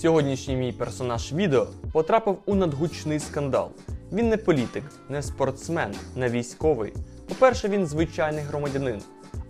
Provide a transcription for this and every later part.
Сьогоднішній мій персонаж відео потрапив у надгучний скандал. Він не політик, не спортсмен, не військовий. По-перше, він звичайний громадянин,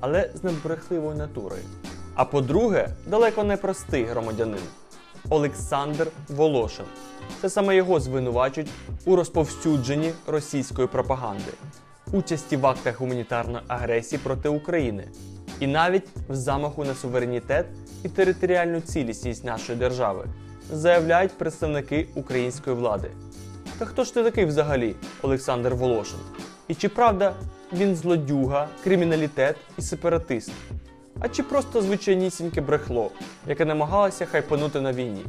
але з надбрехливою натурою. А по-друге, далеко не простий громадянин Олександр Волошин. Це саме його звинувачують у розповсюдженні російської пропаганди, участі в актах гуманітарної агресії проти України і навіть в замаху на суверенітет і територіальну цілісність нашої держави, заявляють представники української влади. Та хто ж ти такий взагалі, Олександр Волошин? І чи правда він злодюга, криміналітет і сепаратист? А чи просто звичайнісіньке брехло, яке намагалося хайпанути на війні?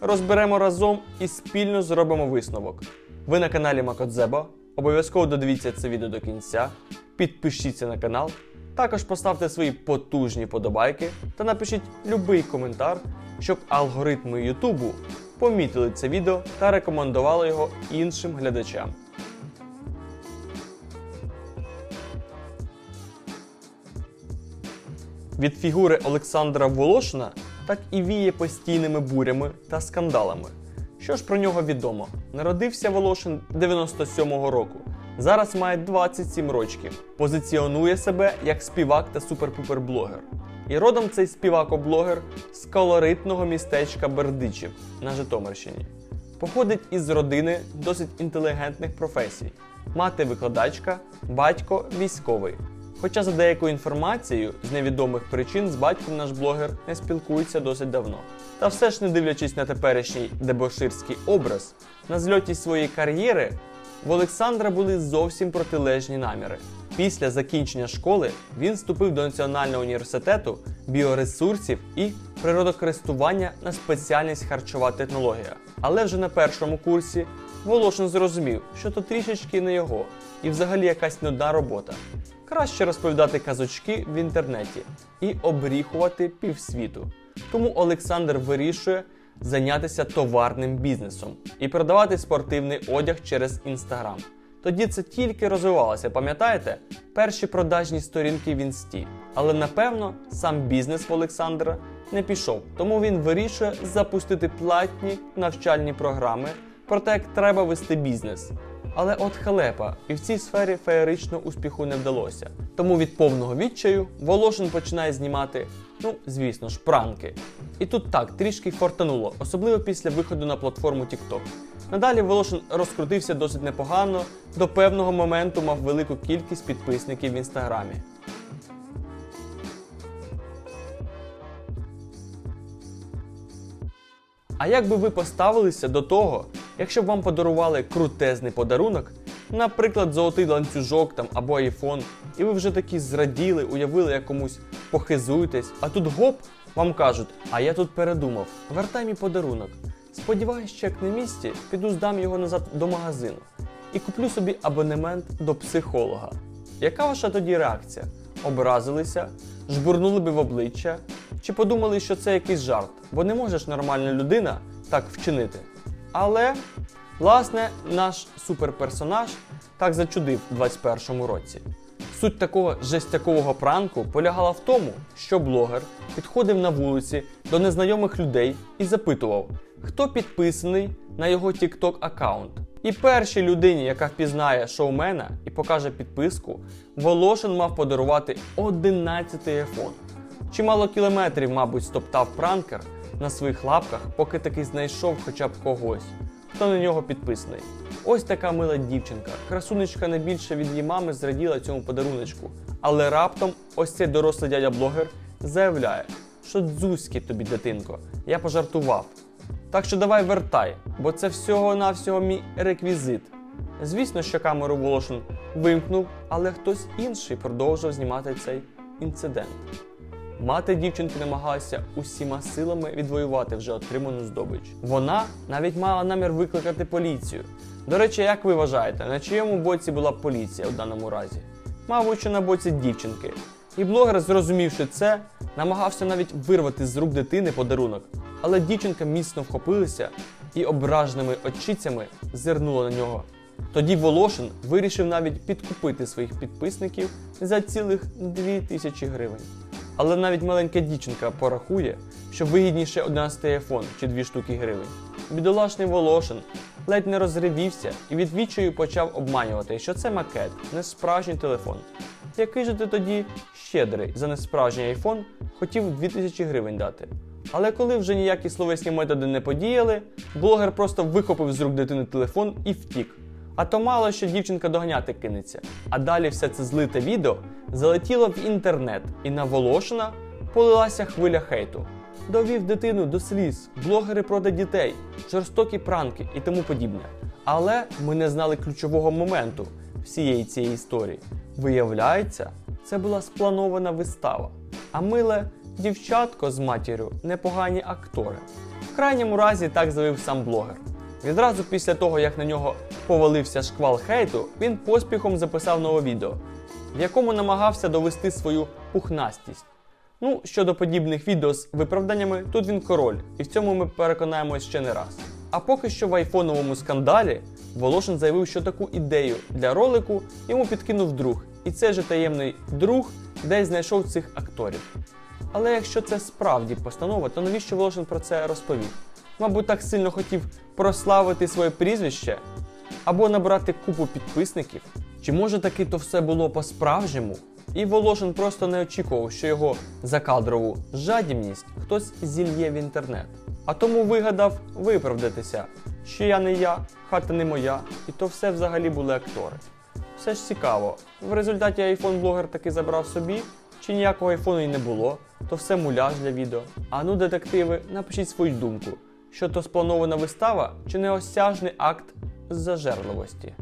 Розберемо разом і спільно зробимо висновок. Ви на каналі Макодзебо. Обов'язково додивіться це відео до кінця, підпишіться на канал, також поставте свої потужні подобайки та напишіть любий коментар, щоб алгоритми Ютубу помітили це відео та рекомендували його іншим глядачам. Від фігури Олександра Волошина так і віє постійними бурями та скандалами. Що ж про нього відомо? Народився Волошин 97-го року. Зараз має 27 років. Позиціонує себе як співак та супер-пупер-блогер. І родом цей співак-блогер з колоритного містечка Бердичів на Житомирщині. Походить із родини досить інтелігентних професій: мати викладачка, батько військовий. Хоча за деякою інформацією з невідомих причин з батьком наш блогер не спілкується досить давно. Та все ж не дивлячись на теперішній дебоширський образ, на зльоті своєї кар'єри в Олександра були зовсім протилежні наміри. Після закінчення школи він вступив до Національного університету біоресурсів і природокористування на спеціальність харчова технологія. Але вже на першому курсі Волошин зрозумів, що то трішечки не його, і взагалі якась нудна робота. Краще розповідати казочки в інтернеті і обріхувати півсвіту. Тому Олександр вирішує зайнятися товарним бізнесом і продавати спортивний одяг через інстаграм. Тоді це тільки розвивалося, пам'ятаєте? Перші продажні сторінки в інсті. Але напевно сам бізнес в Олександра не пішов, тому він вирішує запустити платні навчальні програми про те, як треба вести бізнес. Але от халепа, і в цій сфері феєрично успіху не вдалося. Тому від повного відчаю Волошин починає знімати, ну звісно ж, пранки. І тут так трішки фортануло, особливо після виходу на платформу TikTok. Надалі Волошин розкрутився досить непогано, до певного моменту мав велику кількість підписників в інстаграмі. А як би ви поставилися до того, якщо б вам подарували крутезний подарунок, наприклад, золотий ланцюжок там або айфон, і ви вже такі зраділи, уявили як комусь похизуєтесь, а тут гоп, вам кажуть, а я тут передумав, вертай мій подарунок. Сподіваюсь, що як на місці, піду здам його назад до магазину і куплю собі абонемент до психолога. Яка ваша тоді реакція? Образилися, жбурнули би в обличчя, чи подумали, що це якийсь жарт, бо не може ж нормальна людина так вчинити. Але, власне, наш суперперсонаж так зачудив у 21-му році. Суть такого жестякового пранку полягала в тому, що блогер підходив на вулиці до незнайомих людей і запитував, хто підписаний на його TikTok аккаунт. І першій людині, яка впізнає шоумена і покаже підписку, Волошин мав подарувати 11-й iPhone. Чимало кілометрів, мабуть, стоптав пранкер на своїх лапках, поки таки знайшов хоча б когось, хто на нього підписаний. Ось така мила дівчинка. Красунечка не більше від її мами зраділа цьому подаруночку. Але раптом ось цей дорослий дядя-блогер заявляє, що дзузьки тобі, дитинко, я пожартував. Так що давай вертай, бо це всього-навсього мій реквізит. Звісно, що камеру Волошин вимкнув, але хтось інший продовжив знімати цей інцидент. Мати дівчинки намагалася усіма силами відвоювати вже отриману здобич. Вона навіть мала намір викликати поліцію. До речі, як ви вважаєте, на чиєму боці була поліція у даному разі? Мабуть, що на боці дівчинки. І блогер, зрозумівши це, намагався навіть вирвати з рук дитини подарунок. Але дівчинка міцно вхопилася і ображеними очицями зирнула на нього. Тоді Волошин вирішив навіть підкупити своїх підписників за цілих 2000 гривень. Але навіть маленька дівчинка порахує, що вигідніше 11 iPhone чи 2 штуки гривень. Бідолашний Волошин ледь не розривівся і від відчаю почав обманювати, що це макет, не справжній телефон. Який же ти тоді щедрий за несправжній iPhone хотів 2000 гривень дати. Але коли вже ніякі словесні методи не подіяли, блогер просто вихопив з рук дитини телефон і втік. А то мало що дівчинка доганяти кинеться. А далі все це злите відео залетіло в інтернет, і на Волошина полилася хвиля хейту. Довів дитину до сліз, блогери проти дітей, жорстокі пранки і тому подібне. Але ми не знали ключового моменту всієї цієї історії. Виявляється, це була спланована вистава. А миле дівчатко з матір'ю непогані актори. В крайньому разі так заявив сам блогер. Відразу після того, як на нього повалився шквал хейту, він поспіхом записав нове відео, в якому намагався довести свою пухнастість. Ну, щодо подібних відео з виправданнями, тут він король, і в цьому ми переконаємось ще не раз. А поки що в айфоновому скандалі Волошин заявив, що таку ідею для ролику йому підкинув друг, і цей же таємний друг десь знайшов цих акторів. Але якщо це справді постанова, то навіщо Волошин про це розповів? Мабуть, так сильно хотів прославити своє прізвище або набрати купу підписників. Чи може таки то все було по-справжньому? І Волошин просто не очікував, що його закадрову жадібність хтось зільє в інтернет. А тому вигадав виправдатися, що я не я, хата не моя, і то все взагалі були актори. Все ж цікаво, в результаті iPhone блогер таки забрав собі, чи ніякого айфону і не було, то все муляж для відео. А ну, детективи, напишіть свою думку, що то спланована вистава чи неосяжний акт зажерливості.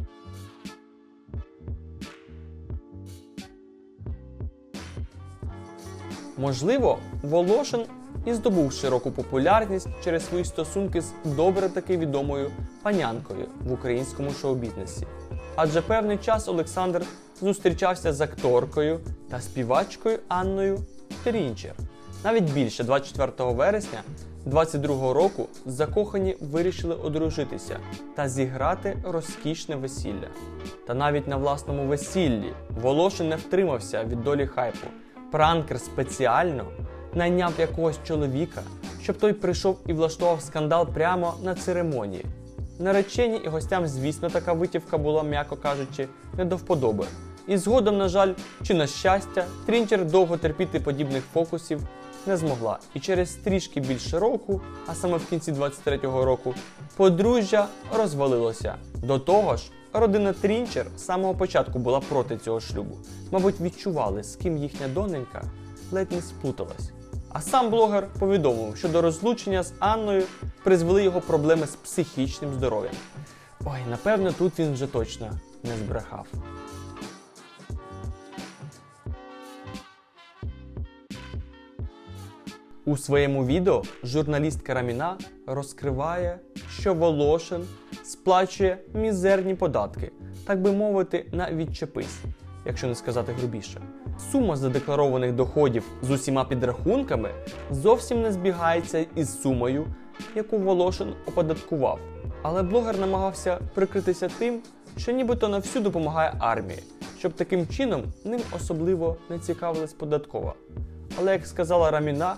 Можливо, Волошин і здобув широку популярність через свої стосунки з добре таки відомою панянкою в українському шоу-бізнесі. Адже певний час Олександр зустрічався з акторкою та співачкою Анною Трінчер. Навіть більше 24 вересня 22 року закохані вирішили одружитися та зіграти розкішне весілля. Та навіть на власному весіллі Волошин не втримався від долі хайпу. Пранкер спеціально найняв якогось чоловіка, щоб той прийшов і влаштував скандал прямо на церемонії. Наречені і гостям, звісно, така витівка була, м'яко кажучи, не до вподоби. І згодом, на жаль, чи на щастя, Трінчер довго терпіти подібних фокусів не змогла. І через трішки більше року, а саме в кінці 23-го року, подружжя розвалилося. До того ж, родина Трінчер з самого початку була проти цього шлюбу. Мабуть, відчували, з ким їхня доненька ледь не сплуталась. А сам блогер повідомив, що до розлучення з Анною призвели його проблеми з психічним здоров'ям. Ой, напевно, тут він вже точно не збрехав. У своєму відео журналістка Раміна розкриває, що Волошин сплачує мізерні податки, так би мовити, на відчепись, якщо не сказати грубіше. Сума задекларованих доходів з усіма підрахунками зовсім не збігається із сумою, яку Волошин оподаткував. Але блогер намагався прикритися тим, що нібито на всю допомагає армії, щоб таким чином ним особливо не цікавилась податкова. Але як сказала Раміна,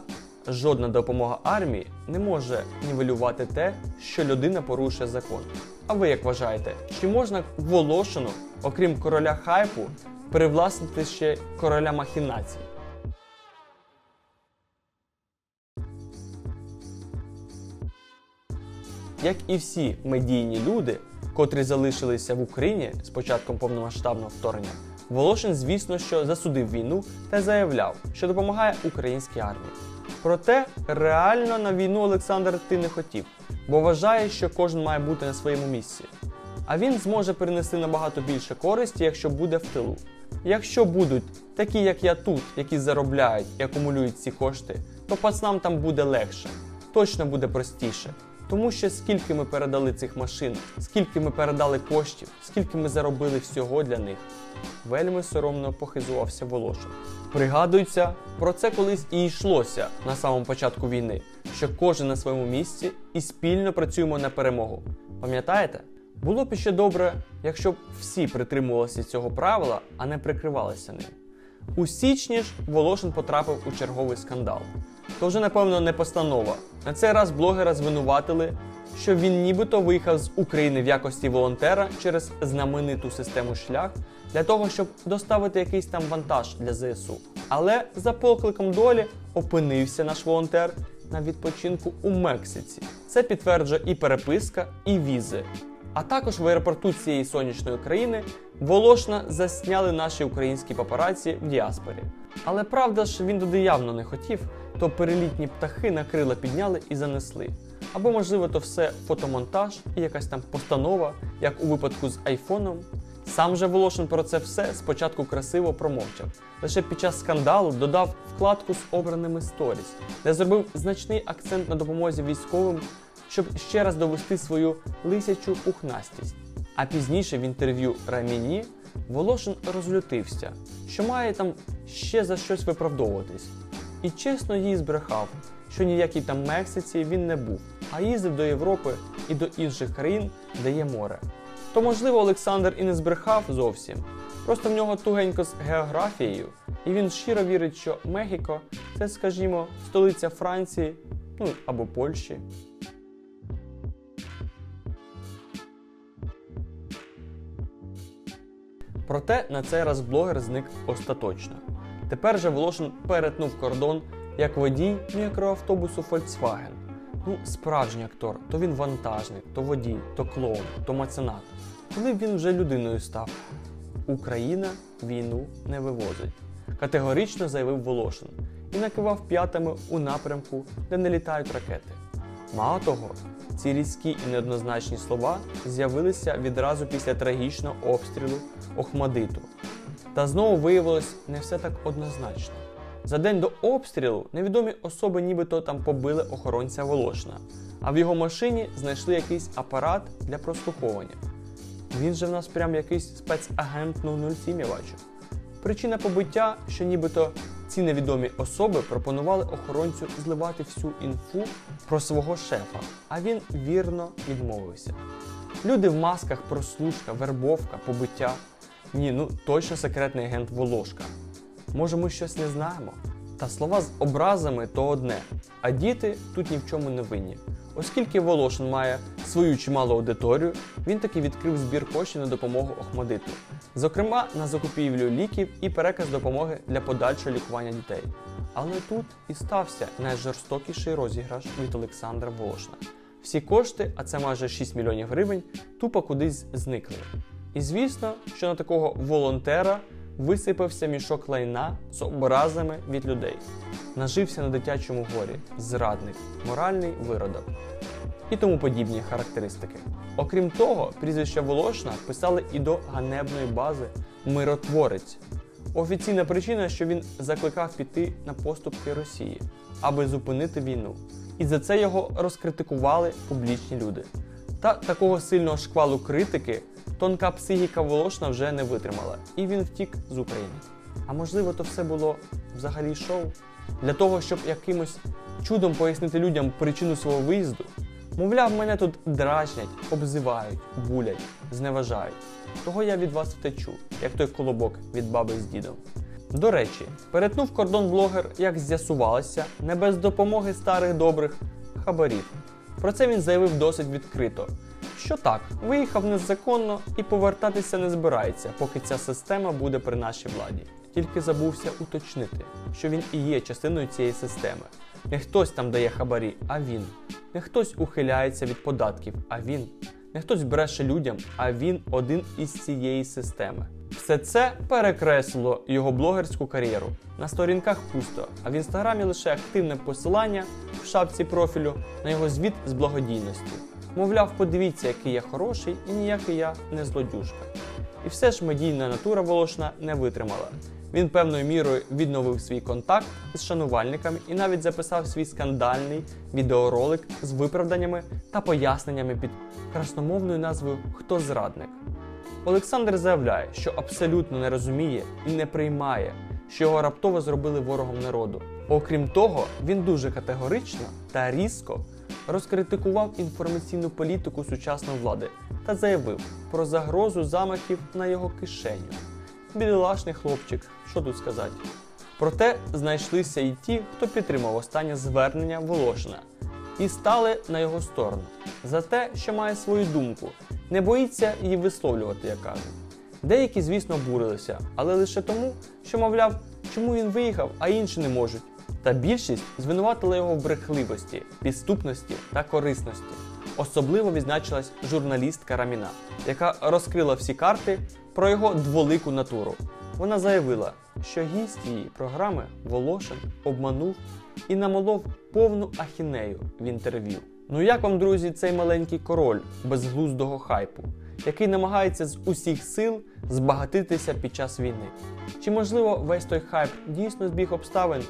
жодна допомога армії не може нівелювати те, що людина порушує закон. А ви як вважаєте, чи можна Волошину, окрім короля хайпу, привласнити ще короля махінацій? Як і всі медійні люди, котрі залишилися в Україні з початком повномасштабного вторгнення, Волошин, звісно, що засудив війну та заявляв, що допомагає українській армії. Проте реально на війну Олександр йти не хотів, бо вважає, що кожен має бути на своєму місці. А він зможе принести набагато більше користі, якщо буде в тилу. Якщо будуть такі, як я тут, які заробляють і акумулюють ці кошти, то пацанам там буде легше, точно буде простіше. Тому що скільки ми передали цих машин, скільки ми передали коштів, скільки ми заробили всього для них. Вельми соромно похизувався Волошин. Пригадується, про це колись і йшлося на самому початку війни, що кожен на своєму місці і спільно працюємо на перемогу. Пам'ятаєте? Було б ще добре, якщо б всі притримувалися цього правила, а не прикривалися ним. У січні ж Волошин потрапив у черговий скандал. То вже, напевно, не постанова. На цей раз блогера звинуватили, що він нібито виїхав з України в якості волонтера через знамениту систему шлях для того, щоб доставити якийсь там вантаж для ЗСУ. Але за покликом долі опинився наш волонтер на відпочинку у Мексиці. Це підтверджує і переписка, і візи. А також в аеропорту цієї сонячної країни Волошна засняли наші українські папараці в діаспорі. Але правда ж, він туди явно не хотів, то перелітні птахи на крила підняли і занесли. Або, можливо, то все фотомонтаж і якась там постанова, як у випадку з айфоном. Сам же Волошин про це все спочатку красиво промовчав. Лише під час скандалу додав вкладку з обраними сторіс, де зробив значний акцент на допомозі військовим, щоб ще раз довести свою лисячу пухнастість. А пізніше в інтерв'ю Раміні Волошин розлютився, що має там ще за щось виправдовуватись. І чесно їй збрехав, що ніякій там Мексиці він не був, а їздив до Європи і до інших країн, де є море. То, можливо, Олександр і не збрехав зовсім. Просто в нього тугенько з географією, і він щиро вірить, що Мехіко це, скажімо, столиця Франції, ну або Польщі. Проте на цей раз блогер зник остаточно. Тепер же Волошин перетнув кордон як водій мікроавтобусу Volkswagen. Ну, справжній актор, то він вантажник, то водій, то клоун, то меценат. Коли б він вже людиною став? Україна війну не вивозить, категорично заявив Волошин і накивав п'ятами у напрямку, де не літають ракети. Мало того, ці різкі і неоднозначні слова з'явилися відразу після трагічного обстрілу Охмадиту. Та знову виявилось не все так однозначно. За день до обстрілу невідомі особи нібито там побили охоронця Волошина, а в його машині знайшли якийсь апарат для прослуховування. Він же в нас прям якийсь спецагент 007, я бачу. Причина побиття, що нібито ці невідомі особи пропонували охоронцю зливати всю інфу про свого шефа, а він вірно відмовився. Люди в масках, прослушка, вербовка, побиття. Ні, ну точно секретний агент Волошка. Може, ми щось не знаємо? Та слова з образами то одне, а діти тут ні в чому не винні. Оскільки Волошин має свою чималу аудиторію, він таки відкрив збір коштів на допомогу Охмадиту, зокрема на закупівлю ліків і переказ допомоги для подальшого лікування дітей. Але тут і стався найжорстокіший розіграш від Олександра Волошина. Всі кошти, а це майже 6 мільйонів гривень, тупо кудись зникли. І звісно, що на такого волонтера висипався мішок лайна з образами від людей. Нажився на дитячому горі, зрадник, моральний виродок і тому подібні характеристики. Окрім того, прізвище Волошна писали і до ганебної бази Миротворець. Офіційна причина, що він закликав піти на поступки Росії, аби зупинити війну. І за це його розкритикували публічні люди. Та такого сильного шквалу критики тонка психіка Волошна вже не витримала, і він втік з України. А можливо, то все було взагалі шоу? Для того, щоб якимось чудом пояснити людям причину свого виїзду, мовляв, мене тут драчнять, обзивають, булять, зневажають. Того я від вас втечу, як той колобок від баби з дідом. До речі, перетнув кордон блогер, як з'ясувалося, не без допомоги старих добрих хабарів. Про це він заявив досить відкрито. Що так, виїхав незаконно і повертатися не збирається, поки ця система буде при нашій владі. Тільки забувся уточнити, що він і є частиною цієї системи. Не хтось там дає хабарі, а він. Не хтось ухиляється від податків, а він. Не хтось бреше людям, а він один із цієї системи. Все це перекреслило його блогерську кар'єру. На сторінках пусто, а в інстаграмі лише активне посилання в шапці профілю на його звіт з благодійності. Мовляв, подивіться, який я хороший і ніякий я не злодюжка. І все ж медійна натура Волошна не витримала. Він певною мірою відновив свій контакт з шанувальниками і навіть записав свій скандальний відеоролик з виправданнями та поясненнями під красномовною назвою Хто зрадник. Олександр заявляє, що абсолютно не розуміє і не приймає, що його раптово зробили ворогом народу. Окрім того, він дуже категорично та різко розкритикував інформаційну політику сучасної влади та заявив про загрозу замахів на його кишеню. бідолашний хлопчик, що тут сказати. Проте знайшлися і ті, хто підтримав останнє звернення Волошина і стали на його сторону за те, що має свою думку, не боїться її висловлювати, як кажуть. Деякі, звісно, бурилися, але лише тому, що, мовляв, чому він виїхав, а інші не можуть. Та більшість звинуватила його в брехливості, підступності та корисності. Особливо відзначилась журналістка Раміна, яка розкрила всі карти про його дволику натуру. Вона заявила, що гість її програми Волошин обманув і намолов повну ахінею в інтерв'ю. Ну як вам, друзі, цей маленький король безглуздого хайпу, який намагається з усіх сил збагатитися під час війни? Чи можливо весь той хайп дійсно збіг обставин,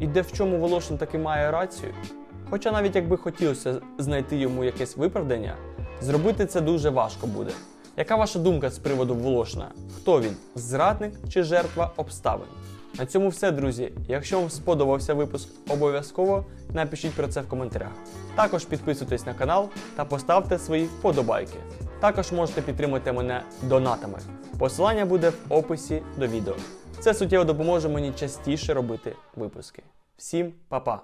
і де в чому Волошин таки має рацію? Хоча навіть якби хотілося знайти йому якесь виправдання, зробити це дуже важко буде. Яка ваша думка з приводу Волошина? Хто він? Зрадник чи жертва обставин? На цьому все, друзі. Якщо вам сподобався випуск, обов'язково напишіть про це в коментарях. Також підписуйтесь на канал та поставте свої вподобайки. Також можете підтримати мене донатами. Посилання буде в описі до відео. Це суттєво допоможе мені частіше робити випуски. Всім па-па!